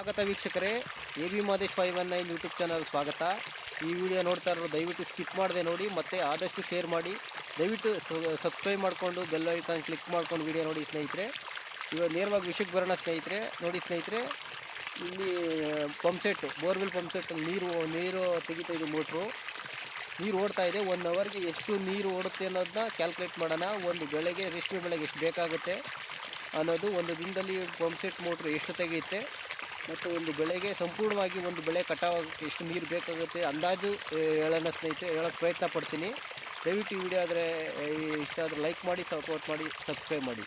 ಸ್ವಾಗತ ವೀಕ್ಷಕರೇ, A B Madesh five one nine YouTube channel ಸ್ವಾಗತ. ಈ ವಿಡಿಯೋ ನೋಡ್ತಾ ಇರೋರು ದಯವಿಟ್ಟು ಸ್ಕಿಪ್ ಮಾಡದೆ ನೋಡಿ, ಮತ್ತು ಆದಷ್ಟು ಶೇರ್ ಮಾಡಿ. ದಯವಿಟ್ಟು ಸಬ್ಸ್ಕ್ರೈಬ್ ಮಾಡಿಕೊಂಡು ಬೆಲ್ ಐಕಾನ್ ಕ್ಲಿಕ್ ಮಾಡ್ಕೊಂಡು ವಿಡಿಯೋ ನೋಡಿ ಸ್ನೇಹಿತರೆ. ಇವಾಗ ನೇರವಾಗಿ ವಿಷಯಕ್ಕೆ ಬರೋಣ ಸ್ನೇಹಿತರೆ. ನೋಡಿ ಸ್ನೇಹಿತರೆ, ಇಲ್ಲಿ pump set borewell pump set ನೀರು ನೀರು ತೆಗಿತಾ ಇದೆ ಮೋಟ್ರು ನೀರು ಓಡ್ತಾ ಇದೆ. ಒನ್ ಅವರ್ಗೆ ಎಷ್ಟು ನೀರು ಓಡುತ್ತೆ ಅನ್ನೋದನ್ನ ಕ್ಯಾಲ್ಕುಲೇಟ್ ಮಾಡೋಣ. ಒಂದು ಬೆಳೆಗೆ, ರೇಷ್ಮೆ ಬೆಳೆಗೆ ಎಷ್ಟು ಬೇಕಾಗುತ್ತೆ ಅನ್ನೋದು ಒಂದು ದಿನದಲ್ಲಿ ಪಂಪ್ ಸೆಟ್ ಮೋಟ್ರ್ ಎಷ್ಟು ತೆಗೆಯುತ್ತೆ. ಮತ್ತು ಒಂದು ಬೆಳೆಗೆ ಸಂಪೂರ್ಣವಾಗಿ ಒಂದು ಬೆಳೆ ಕಟಾವಾಗಕ್ಕೆ ಎಷ್ಟು ನೀರು ಬೇಕಾಗುತ್ತೆ ಅಂದಾಜು ಹೇಳೋಣ ಸ್ನೇಹಿತರೆ ಹೇಳೋಕ್ಕೆ ಪ್ರಯತ್ನ ಪಡ್ತೀನಿ. ದಯವಿಟ್ಟು ಈ ವಿಡಿಯೋ ಆದರೆ ಇಷ್ಟ ಆದರೆ ಲೈಕ್ ಮಾಡಿ ಸಪೋರ್ಟ್ ಮಾಡಿ ಸಬ್ಸ್ಕ್ರೈಬ್ ಮಾಡಿ.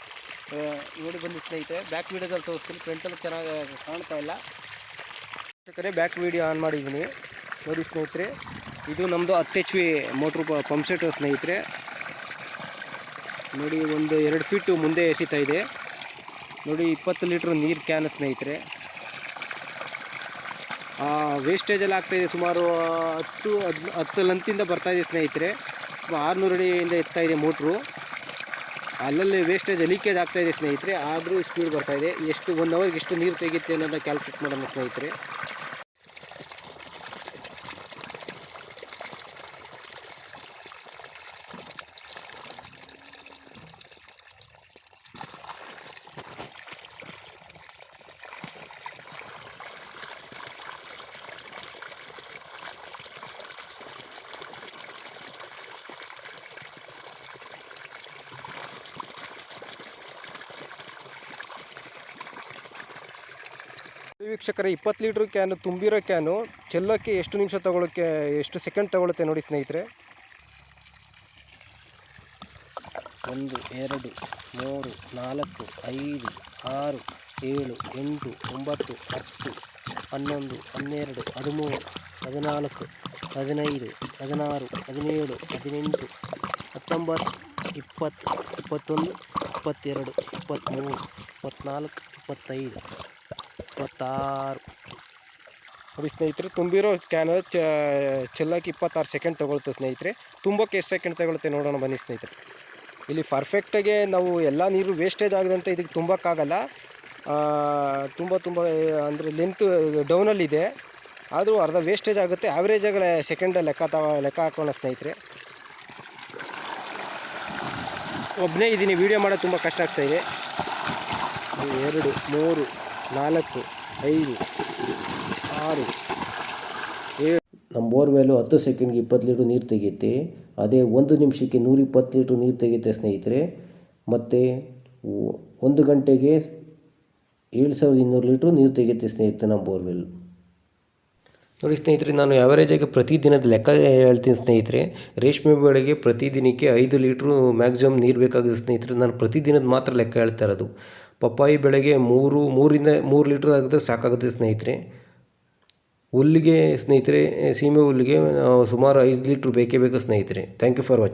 ನೋಡಿ ಬಂದು ಸ್ನೇಹಿತರೆ ಬ್ಯಾಕ್ ವೀಡಿಯೋದಲ್ಲಿ ತೋರಿಸ್ತೀನಿ. ಫ್ರಂಟಲ್ಲಿ ಚೆನ್ನಾಗಿ ಕಾಣ್ತಾ ಇಲ್ಲ. ಯಾಕಂದರೆ ಬ್ಯಾಕ್ ವೀಡಿಯೋ ಆನ್ ಮಾಡಿದ್ದೀನಿ. ನೋಡಿ ಸ್ನೇಹಿತರೆ, ಇದು ನಮ್ಮದು ಹತ್ತು H V motor pump set ಸ್ನೇಹಿತರೆ. ನೋಡಿ, ಒಂದು ಎರಡು ಫೀಟು ಮುಂದೆ ಎಸಿತಾ ಇದೆ. ನೋಡಿ, ಇಪ್ಪತ್ತು ಲೀಟ್ರ್ ನೀರು ಕ್ಯಾನ್ ಸ್ನೇಹಿತರೆ. ವೇಸ್ಟೇಜಲ್ಲಿ ಆಗ್ತಾಯಿದೆ ಸುಮಾರು ಹತ್ತು, ಹದ್, ಹತ್ತು ಲಂತಿಂದ ಇದೆ ಸ್ನೇಹಿತರೆ. ಆರುನೂರು ಅಡಿಯಿಂದ ಎತ್ತಾ ಇದೆ ಮೋಟ್ರು ಅಲ್ಲಲ್ಲಿ ವೇಸ್ಟೇಜ್ ಲೀಕೇಜ್ ಆಗ್ತಾಯಿದೆ ಸ್ನೇಹಿತರೆ. ಆದರೂ ಸ್ಪೀಡ್ ಬರ್ತಾಯಿದೆ ಎಷ್ಟು ಒನ್ ಅವರ್ಗೆ ಎಷ್ಟು ನೀರು ತೆಗೆಯುತ್ತೆ ಅನ್ನೋದನ್ನ ಕ್ಯಾಲ್ಕುಲೇಟ್ ಮಾಡೋಣ ಸ್ನೇಹಿತರೆ. ವೀಕ್ಷಕರೇ, ಇಪ್ಪತ್ತು ಲೀಟ್ರ್ ಕ್ಯಾನು, ತುಂಬಿರೋ ಕ್ಯಾನು, ಚೆಲ್ಲೋಕ್ಕೆ ಎಷ್ಟು ನಿಮಿಷ ತಗೊಳ್ಳೋಕ್ಕೆ ಎಷ್ಟು ಸೆಕೆಂಡ್ ತಗೊಳುತ್ತೆ ನೋಡಿ ಸ್ನೇಹಿತರೆ. ಒಂದು, ಎರಡು, ಮೂರು, ನಾಲ್ಕು, ಐದು, ಆರು, ಏಳು, ಎಂಟು, ಒಂಬತ್ತು, ಹತ್ತು, ಹನ್ನೊಂದು, ಹನ್ನೆರಡು, ಹದಿಮೂರು, ಹದಿನಾಲ್ಕು, ಹದಿನೈದು, ಹದಿನಾರು, ಹದಿನೇಳು, ಹದಿನೆಂಟು, ಹತ್ತೊಂಬತ್ತು, ಇಪ್ಪತ್ತು, ಇಪ್ಪತ್ತೊಂದು, ಇಪ್ಪತ್ತೆರಡು, ಇಪ್ಪತ್ತ್ಮೂರು, ಇಪ್ಪತ್ತ್ನಾಲ್ಕು, ಇಪ್ಪತ್ತೈದು. ಇಪ್ಪತ್ತಾರು. ಅದು ಸ್ನೇಹಿತರೆ, ತುಂಬಿರೋ ಕ್ಯಾನ್ ಚೆಲ್ಲಕ್ಕೆ ಇಪ್ಪತ್ತಾರು ಸೆಕೆಂಡ್ ತೊಗೊಳ್ತು ಸ್ನೇಹಿತರೆ. ತುಂಬೋಕ್ಕೆ ಎಷ್ಟು ಸೆಕೆಂಡ್ ತಗೊಳುತ್ತೆ ನೋಡೋಣ ಬನ್ನಿ ಸ್ನೇಹಿತರೆ. ಇಲ್ಲಿ ಪರ್ಫೆಕ್ಟಾಗೆ ನಾವು ಎಲ್ಲ ನೀರು ವೇಸ್ಟೇಜ್ ಆಗದಂತೆ ಇದಕ್ಕೆ ತುಂಬಕ್ಕಾಗಲ್ಲ. ತುಂಬ ತುಂಬ ಅಂದರೆ ಲೆಂತ್ ಡೌನಲ್ಲಿದೆ ಆದರೂ ಅರ್ಧ ವೇಸ್ಟೇಜ್ ಆಗುತ್ತೆ. ಆವ್ರೇಜಾಗಿ ಸೆಕೆಂಡ್ ಲೆಕ್ಕ ತ, ಲೆಕ್ಕ ಹಾಕೋಣ ಸ್ನೇಹಿತರೆ. ಒಬ್ಬನೇ ಇದ್ದೀನಿ ವೀಡಿಯೋ ಮಾಡೋದು ತುಂಬ ಕಷ್ಟ ಆಗ್ತಾಯಿದೆ ಎರಡು, ಮೂರು. ನಾಲ್ಕು, ಐದು, ಆರು, ಏಳು. ನಮ್ಮ ಬೋರ್ವೆಲ್ಲು ಹತ್ತು ಸೆಕೆಂಡ್ಗೆ ಇಪ್ಪತ್ತು ಲೀಟ್ರ್ ನೀರು ತೆಗೆಯುತ್ತೆ. ಅದೇ ಒಂದು ನಿಮಿಷಕ್ಕೆ ನೂರಿಪ್ಪತ್ತು ಲೀಟ್ರ್ ನೀರು ತೆಗೆಯುತ್ತೆ ಸ್ನೇಹಿತರೆ. ಮತ್ತು ಒಂದು ಗಂಟೆಗೆ ಏಳು ಸಾವಿರದ ಇನ್ನೂರು ಲೀಟ್ರ್ ನೀರು ತೆಗೆಯುತ್ತೆ ಸ್ನೇಹಿತರೆ ನಮ್ಮ ಬೋರ್ವೆಲ್ ನೋಡಿ ಸ್ನೇಹಿತರೆ, ನಾನು ಆ್ಯಾವರೇಜಾಗಿ ಪ್ರತಿದಿನದ ಲೆಕ್ಕ ಹೇಳ್ತೀನಿ ಸ್ನೇಹಿತರೆ. ರೇಷ್ಮೆ ಬೆಳೆಗೆ ಪ್ರತಿದಿನಕ್ಕೆ ಐದು ಲೀಟ್ರು ಮ್ಯಾಕ್ಸಿಮಮ್ ನೀರು ಬೇಕಾಗುತ್ತೆ ಸ್ನೇಹಿತರೆ. ನಾನು ಪ್ರತಿದಿನದ ಮಾತ್ರ ಲೆಕ್ಕ ಹೇಳ್ತಾ ಇರೋದು. ಪಪ್ಪಾಯಿ ಬೆಳೆಗೆ ಮೂರು, ಮೂರಿಂದ ಮೂರು ಲೀಟ್ರ್ ಆಗುತ್ತೆ, ಸಾಕಾಗುತ್ತೆ ಸ್ನೇಹಿತರೆ. ಹುಲ್ಲಿಗೆ ಸ್ನೇಹಿತರೆ, ಸೀಮೆ ಹುಲ್ಲಿಗೆ ಸುಮಾರು ಐದು ಲೀಟ್ರ್ ಬೇಕೇ ಬೇಕು ಸ್ನೇಹಿತರೆ. Thank you for watching